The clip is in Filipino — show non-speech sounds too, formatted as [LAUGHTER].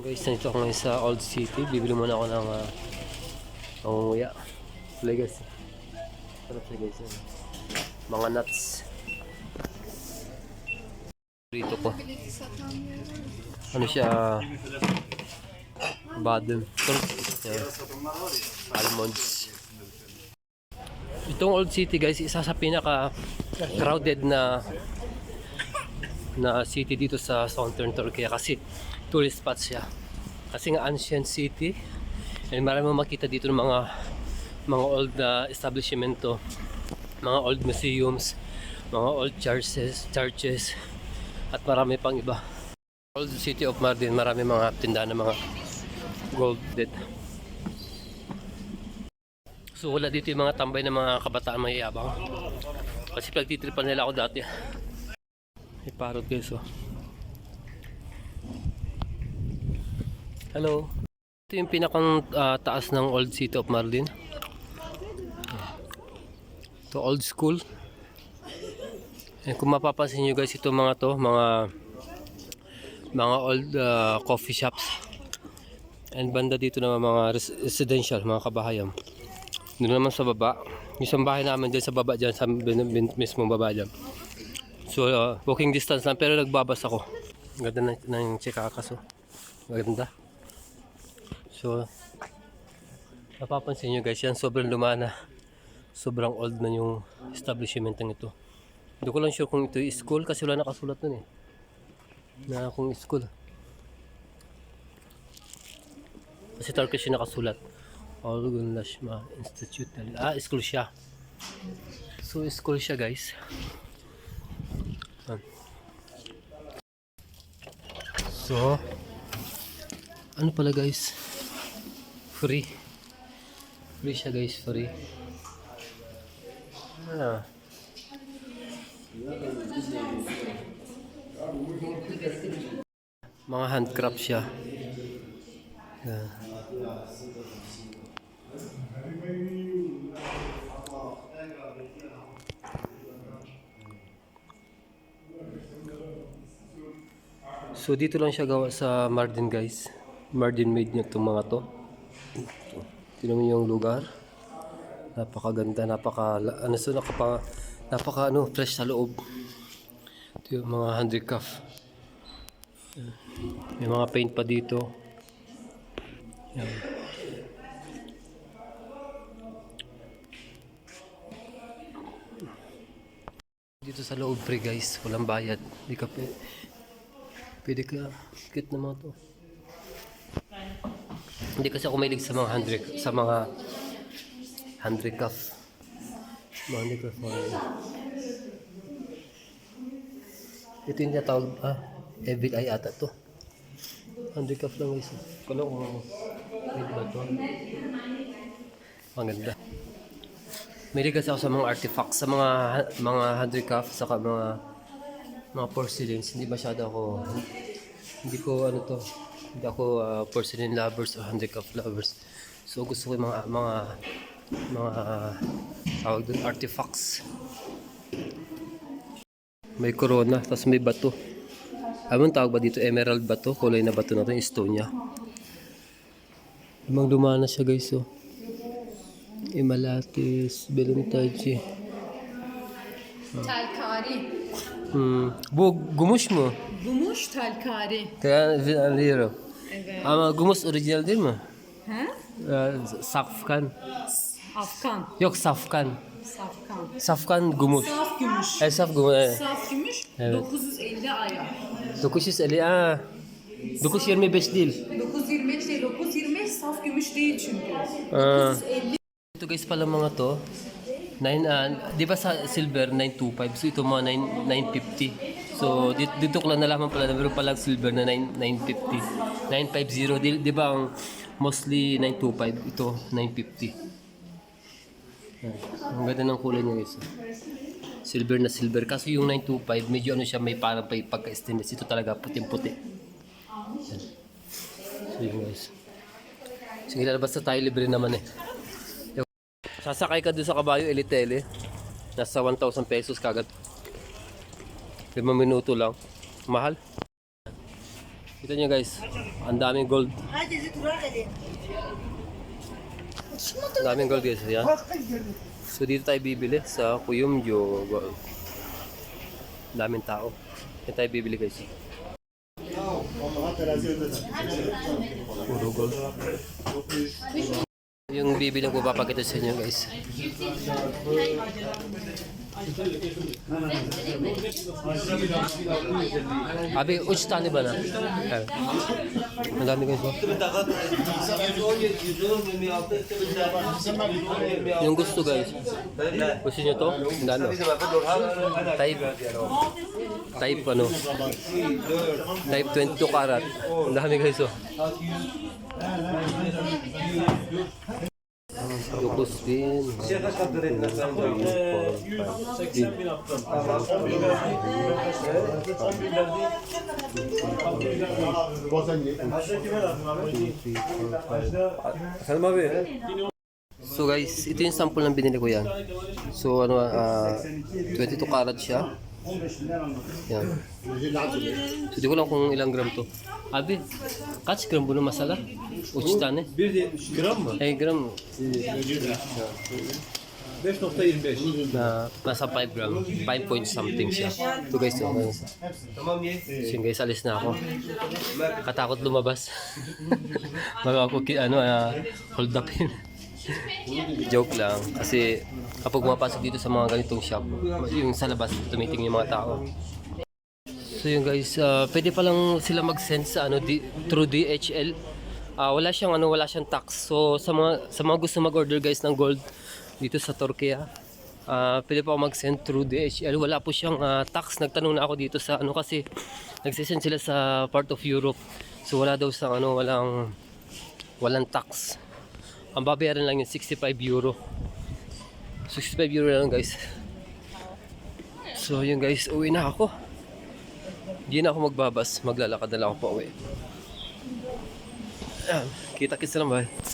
Guys, nandito ako ngayon sa Old City. Bibili muna ako ng uh, pangunguya. Legacy. Sarap siya guys. Yan. Mga nuts. Dito ko. Ano siya? Badem. Yeah. Almonds. Itong Old City guys, isa sa pinaka crowded na na city dito sa Southern Turkey kasi tourist spot siya. Kasi nga ancient city and marami mo makita dito ng mga mga old na establishmento, mga old museums, mga old churches, churches at marami pang iba. Old city of Mardin, marami mga tindahan ng mga gold dead. So wala dito yung mga tambay ng mga kabataan mayayabang. Kasi pagtitripan nila ako dati. May parot guys oh. Hello. Ito yung pinakang ah, taas ng Old City of Mardin. Ito old school. Eh, kung mapapansin nyo guys, ito mga to, mga mga old ah, coffee shops. And banda dito na mga res- residential, mga kabahayan. Doon naman sa baba. Yung isang bahay namin dyan sa baba dyan, sa mismong baba dyan. So, uh, walking distance lang pero nagbabas ako. Ganda ng, ng chikakas oh. Maganda. So, napapansin nyo guys, yan sobrang lumana. Sobrang old na yung establishment ng ito. Hindi ko lang sure kung ito yung school kasi wala nakasulat nun eh. Na kung school. Kasi Turkish yung nakasulat. Olgunlaşma Institute. Ah, school siya. So, school siya guys. So, ano pala guys? Free. Free siya guys, free. Ah. Mga handcraft siya. Yan. So dito lang siya gawa sa Mardin guys. Mardin made niya itong mga to. Tingnan mo yung lugar. Napakaganda, napaka ano so nakapa napaka ano fresh sa loob. Ito yung mga handicraft. May mga paint pa dito. Yan. Dito sa loob pre guys, walang bayad. Hindi ka pwede ka kit na mga to. Hindi kasi ako mahilig sa mga handicraft, sa mga handicraft. Mga yun. Ito yung tinatawag, ah, Evil Eye ata to. Handicraft lang guys. Kala ko, pwede ba to? Maganda. Mahilig kasi ako sa mga artifacts, sa mga mga handicraft, saka mga mga porcelains. Hindi masyado ako, hindi ko ano to, hindi ako ah, porcelain lovers o handicraft lovers. So gusto ko yung mga mga mga tawag doon artifacts. May corona, tapos may bato. Ano tawag ba dito? Emerald bato? Kulay na bato na ito, Estonia. Limang lumana siya guys oh. Imalatis, Beluntaji. Telkari. Hmm. Bu gumuş mu? Gumuş telkari. Kaya anlıyorum. Evet. Ama gumuş orijinal değil mi? He? Ee, safkan. Yok safkan. Safkan. Safkan gumuş. Saf gümüş. E, saf gumuş. Evet. Saf gümüş Evet. 950 aya. 950. Aa. 925 değil. 925 değil 925 saf gümüş değil çünkü. Ah. 950 Ito guys pala mga to. 9 ah, di ba sa silver 925 so ito mga 9 950 so dito, ko lang nalaman pala na meron palang silver na 9 950 950 di, di ba ang mostly 925 ito 950 Yan. ang ganda ng kulay niya guys. Silver na silver. Kasi yung 925 medyo ano siya may parang pa pagka stainless ito talaga puting puti Yan. so yun guys. Sige lalabas na tayo. Libre naman eh Sasakay ka doon sa kabayo Elitele. Nasa 1,000 pesos kagad. 5 minuto lang. Mahal. Kita nyo guys, ang daming gold. Ang daming gold guys, yan. So dito tayo bibili sa Kuyumjo Gold. Daming tao. Yan tayo bibili guys. Puro gold. Yung bibili ko papakita sa inyo guys. Tane bana. Evet. Ang dami guys. Yung gusto guys. Gusto nyo to? Ang dami. Type. Type ano? Type 22 karat. Ang dami guys oh. Lupus din. So guys, ito yung sample ng binili ko yan. So ano, ah 22 karat siya. Yan. So di ko lang kung ilang gram to. Abi, kaç gram bunu masala? Uç tane. 1.70 gram mı? Eh gram 5.25. na nasa 5 gram. 5 point something siya. Ito guys, ito guys. So yun guys, alis na ako. Katakot lumabas. [LAUGHS] Baka ako ano, ah, hold up in. Joke lang. Kasi kapag mapasok dito sa mga ganitong shop, yung sa labas, tumiting yung mga tao. So yun guys, ah, pwede pa lang sila mag-send sa ano di, through DHL. Ah, wala siyang ano, wala siyang tax. So sa mga sa mga gusto mag-order guys ng gold dito sa Turkey, ah, pwede pa mag-send through DHL. Wala po siyang ah, tax. Nagtanong na ako dito sa ano kasi nagsisend sila sa part of Europe. So wala daw sa ano, walang walang tax. Ang babayaran lang yung 65 euro. 65 euro lang guys. So yun guys, uwi na ako. Hindi na ako magbabas. Maglalakad na lang ako pa uwi. Ayan. Kita-kits na lang, bye.